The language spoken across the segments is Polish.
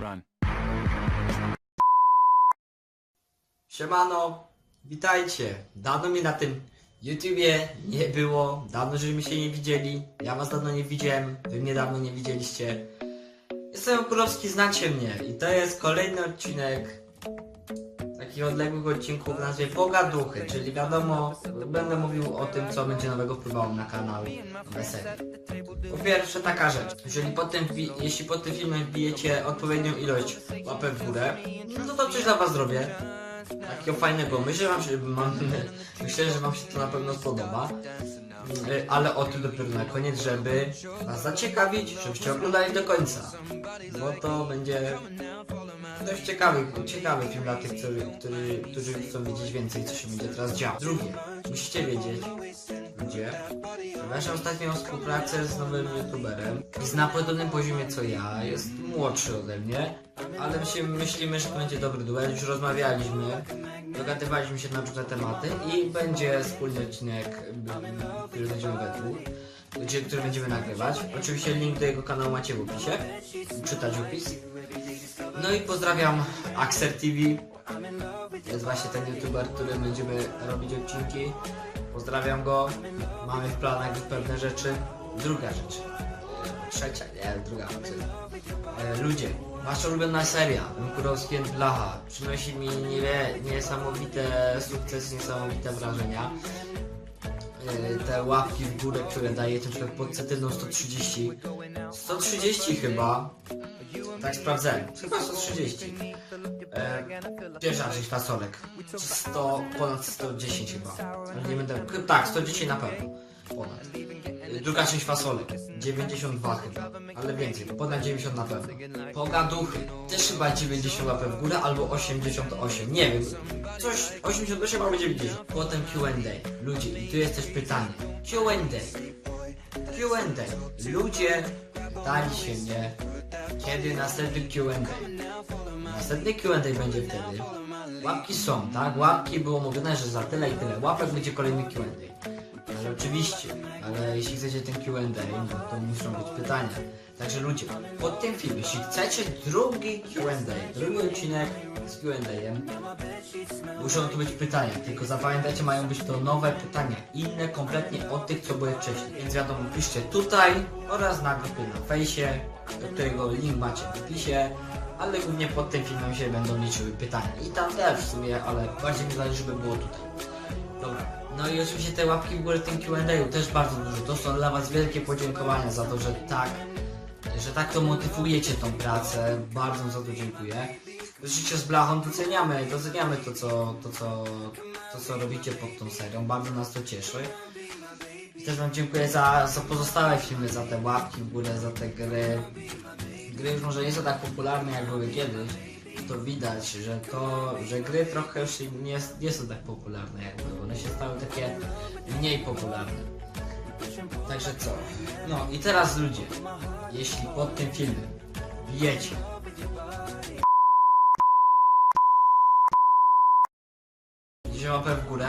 Run. Siemano, witajcie. Dawno mnie na tym YouTubie nie było, dawno żeśmy się nie widzieli. Ja was dawno nie widziałem, wy mnie dawno nie widzieliście. Jestem Okurowski, znacie mnie i to jest kolejny odcinek takich odległych odcinków w nazwie Pogaduchy, czyli wiadomo, będę mówił o tym, co będzie nowego wpływało na kanał, nowe serie. Po pierwsze taka rzecz, jeżeli tym, jeśli pod tym filmem wbijecie odpowiednią ilość łapek w górę, no to coś dla was zrobię. Takiego fajnego, myślę, że wam się, mam, myślę, że wam się to na pewno spodoba. Y, Ale o tym dopiero na koniec, żeby was zaciekawić, żebyście oglądali do końca. Bo to będzie dość ciekawy, ciekawy film dla tych, którzy, którzy, którzy chcą wiedzieć więcej, co się będzie teraz działo. Drugie, musicie wiedzieć, ludzie, że Weszłem ostatnią współpracę z nowym youtuberem. Jest na podobnym poziomie co ja, jest młodszy ode mnie, ale się myślimy, że to będzie dobry duet. Już rozmawialiśmy, dogadywaliśmy się na różne tematy i będzie wspólny odcinek, który będziemy we dwóch, który będziemy nagrywać. Oczywiście link do jego kanału macie w opisie, czytać opis. No i pozdrawiam Axer TV. To jest właśnie ten youtuber, który będziemy robić odcinki. Pozdrawiam go. Mamy w planach pewne rzeczy. Druga rzecz. Trzecia, nie, druga. E, Ludzie, wasza ulubiona seria, Kurowski and Blacha, przynosi mi nie, niesamowite sukcesy, niesamowite wrażenia. E, Te łapki w górę, które dajecie, na przykład pod cetyną 130. 130 chyba. Tak sprawdzałem. Chyba 130. E, pierwsza część fasolek. 100, ponad 110 chyba. Nie będę. Tak, 110 na pewno. Ponad. E, Druga część fasolek. 92 chyba. Ale więcej, ponad 90 na pewno. Pogaduchy. Też chyba 90 łapek w górę albo 88. Nie wiem. Coś 88 albo 90. Potem QA. Ludzie, i tu jest też pytanie. QA. Q&A. Ludzie pytali się mnie, kiedy następny Q&A. Następny Q&A będzie wtedy. Łapki są, tak? Łapki było mówione, że za tyle i tyle łapek będzie kolejny Q&A. Ale oczywiście, ale jeśli chcecie ten Q&A, no to muszą być pytania. Także ludzie, pod tym filmem, jeśli chcecie drugi Q&A, drugi odcinek z Q&A, Muszą tu być pytania, tylko zapamiętajcie, mają być to nowe pytania, inne kompletnie od tych, co były wcześniej. Więc wiadomo, piszcie tutaj oraz na grupie na fejsie, do którego link macie w opisie, ale głównie pod tym filmem się będą liczyły pytania. I tam też w sumie, ale bardziej mi zależy, żeby było tutaj. Dobra. No i oczywiście te łapki w górę tym Q&A też bardzo dużo. To są dla Was wielkie podziękowania za to, że tak, że tak to motywujecie tą pracę. Bardzo za to dziękuję. Życie z blachą doceniamy, doceniamy to co, to, co, to, co robicie pod tą serią. Bardzo nas to cieszy. Też Wam dziękuję za, za pozostałe filmy, za te łapki w górę, za te gry. Gry już może nie są tak popularne jak były kiedyś. To widać, że to, że gry trochę już nie, nie są tak popularne jak były. One się stały takie mniej popularne. Także co? No i teraz ludzie, jeśli pod tym filmem wiecie, Dzisiaj łapę w górę.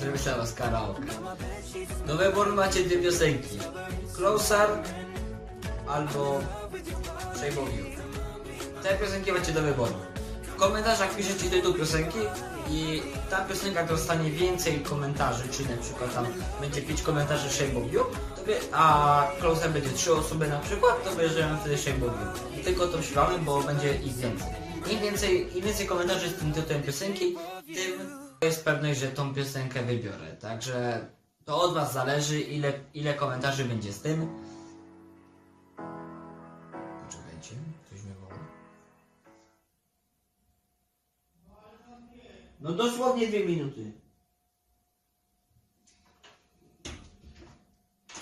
Zrobię was karaoke. Do wyboru macie dwie piosenki. Closer albo Shape. Te piosenki macie do wyboru. Komentarzach piszecie tytuł piosenki i ta piosenka dostanie więcej komentarzy, czyli na przykład tam będzie 5 komentarzy Shape of You, wie, a Closer będzie 3 osoby na przykład, to bierzemy wtedy Shape of You. I tylko to śpiewamy, bo będzie ich więcej. Im więcej, im więcej komentarzy z tym tytułem piosenki, tym jest pewność, że tą piosenkę wybiorę. Także to od Was zależy, ile, ile komentarzy będzie z tym. No dosłownie dwie minuty.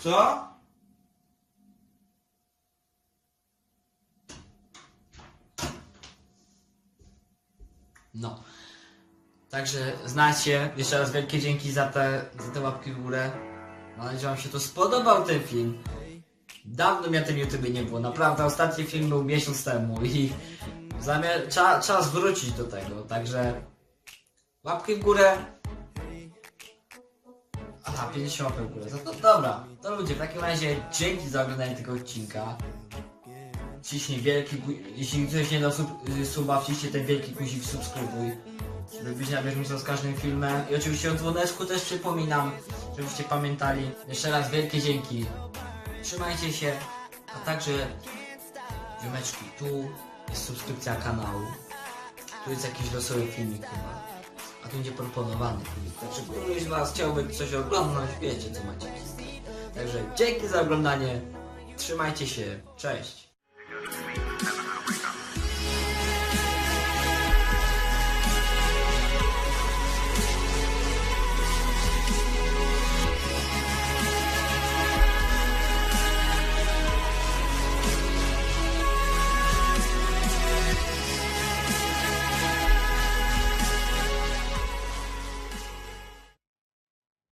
Co? No. Także znacie, jeszcze raz wielkie dzięki za te, za te łapki w górę. Mam nadzieję, że Wam się to spodobał ten film. Dawno mnie tym YouTube nie było, naprawdę ostatni film był miesiąc temu i zamiar, cza, czas wrócić do tego, także łapki w górę. Aha, 50 łapek w górę. No to dobra. To ludzie, w takim razie dzięki za oglądanie tego odcinka. Ciśnij wielki, jeśli ktoś nie dał sub, y, suba, wciśnij ten wielki guzik subskrybuj. Żeby być na bieżąco z każdym filmem. I oczywiście o dzwoneczku też przypominam, żebyście pamiętali. Jeszcze raz wielkie dzięki. Trzymajcie się, a także ziomeczki, tu jest subskrypcja kanału. Tu jest jakiś losowy filmik chyba. A będzie proponowany filmik. Także któryś z Was chciałby coś oglądać, wiecie co macie. Także dzięki za oglądanie. Trzymajcie się. Cześć.